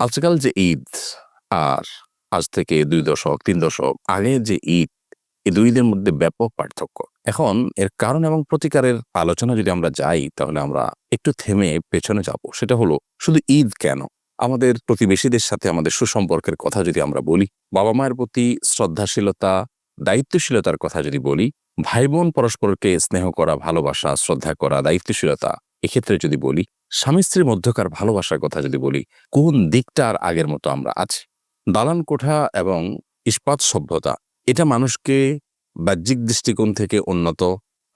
আজকাল যে ঈদ আর আজ থেকে দুই দশক, তিন দশক, আগে যে ঈদ, এই দুই ঈদের মধ্যে ব্যাপক পার্থক্য। এখন এর কারণ এবং প্রতিকারের আলোচনা যদি আমরা যাই, তাহলে আমরা একটু থেমে পেছনে যাব। সেটা হলো, শুধু ঈদ কেন? আমাদের প্রতিবেশীদের সাথে আমাদের সুসম্পর্কের কথা যদি আমরা বলি, বাবা মায়ের প্রতি শ্রদ্ধাশীলতা, দায়িত্বশীলতার কথা যদি বলি ভাই বোন পরস্পরকে স্নেহ করা, ভালোবাসা, শ্রদ্ধা করা, দায়িত্বশীলতা এক্ষেত্রে যদি বলি স্বামী স্ত্রীর মধ্যকার ভালোবাসার কথা যদি বলি, কোন দিকটা আর আগের মতো আমরা আছি? দালান কোঠা এবং ইস্পাত সভ্যতা, এটা মানুষকে বাহ্যিক দৃষ্টিকোণ থেকে উন্নত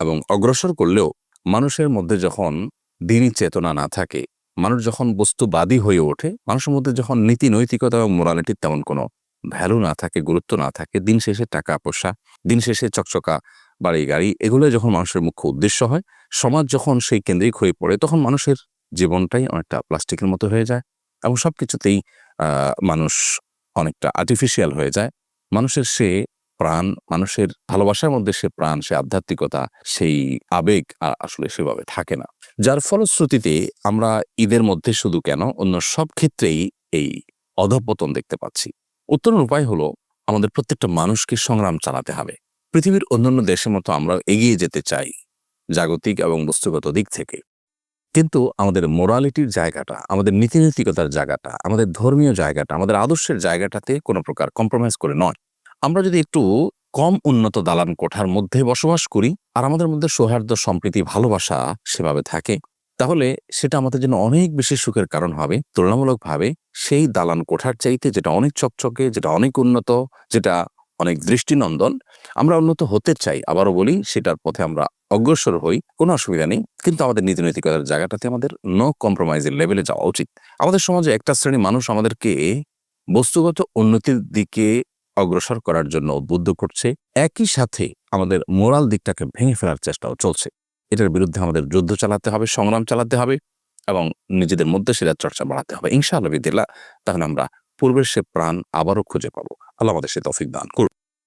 এবং অগ্রসর করলেও মানুষের মধ্যে যখন দিনই চেতনা না থাকে, মানুষ যখন বস্তুবাদী হয়ে ওঠে, মানুষের মধ্যে যখন নীতি, নৈতিকতা এবং মোরালিটির তেমন কোনো ভ্যালু না থাকে, গুরুত্ব না থাকে, দিন শেষে টাকা পয়সা, দিন শেষে চকচকা বাড়ি গাড়ি এগুলো যখন মানুষের মুখ্য উদ্দেশ্য হয়, সমাজ যখন সেই কেন্দ্রিক হয়ে পড়ে, তখন মানুষের জীবনটাই অনেকটা প্লাস্টিকের মতো হয়ে যায় এবং সবকিছুতেই আহ, মানুষ অনেকটা আর্টিফিশিয়াল হয়ে যায়। মানুষের সে প্রাণ মানুষের ভালোবাসার মধ্যে সে প্রাণ সে আধ্যাত্মিকতা সেই আবেগ আর আসলে সেভাবে থাকে না। যার ফলশ্রুতিতে আমরা ঈদের মধ্যে শুধু কেন অন্য সব ক্ষেত্রেই এই অধপতন দেখতে পাচ্ছি। উত্তরণ উপায় হলো আমাদের প্রত্যেকটা মানুষকে সংগ্রাম চালাতে হবে। পৃথিবীর অন্যান্য দেশের মতো আমরা এগিয়ে যেতে চাই জাগতিক এবং বস্তুগত দিক থেকে। কিন্তু আমাদের মোরালিটির জায়গাটা, আমাদের নীতিনৈতিকতার জায়গাটা, আমাদের ধর্মীয় জায়গাটা, আমাদের আদর্শের জায়গাটাতে কোনো প্রকার কম্প্রোমাইজ করে নয়। আমরা যদি একটু কম উন্নত দালান কোঠার মধ্যে বসবাস করি আর আমাদের মধ্যে সৌহার্দ্য, সম্প্রীতি, ভালোবাসা সেভাবে থাকে, তাহলে সেটা আমাদের জন্য অনেক বেশি সুখের কারণ হবে। তুলনামূলকভাবে সেই দালান কোঠার চাইতে যেটা অনেক চকচকে, যেটা অনেক উন্নত, যেটা অনেক দৃষ্টিনন্দন। আমরা উন্নত হতে চাই, আবারও বলি, সেটার পথে আমরা অগ্রসর হই, কোনো অসুবিধা নেই। কিন্তু আমাদের নীতি নৈতিকতার জায়গাটাতে আমাদের নো কম্প্রোমাইজের লেভেলে যাওয়া উচিত। আমাদের সমাজে একটা শ্রেণি মানুষ আমাদেরকে বস্তুগত উন্নতির দিকে অগ্রসর করার জন্য উদ্বুদ্ধ করছে। একই সাথে আমাদের মোরাল দিকটাকে ভেঙে ফেলার চেষ্টাও চলছে। এটার বিরুদ্ধে আমাদের যুদ্ধ চালাতে হবে, সংগ্রাম চালাতে হবে এবং নিজেদের মধ্যে সেটা চর্চা বাড়াতে হবে। ইনশাআল্লাহ বিদিল্লা তাহলে আমরা পূর্বের সে প্রাণ আবারও খুঁজে পাবো। আল্লাহ আমাদের সে তফিক দান করুন।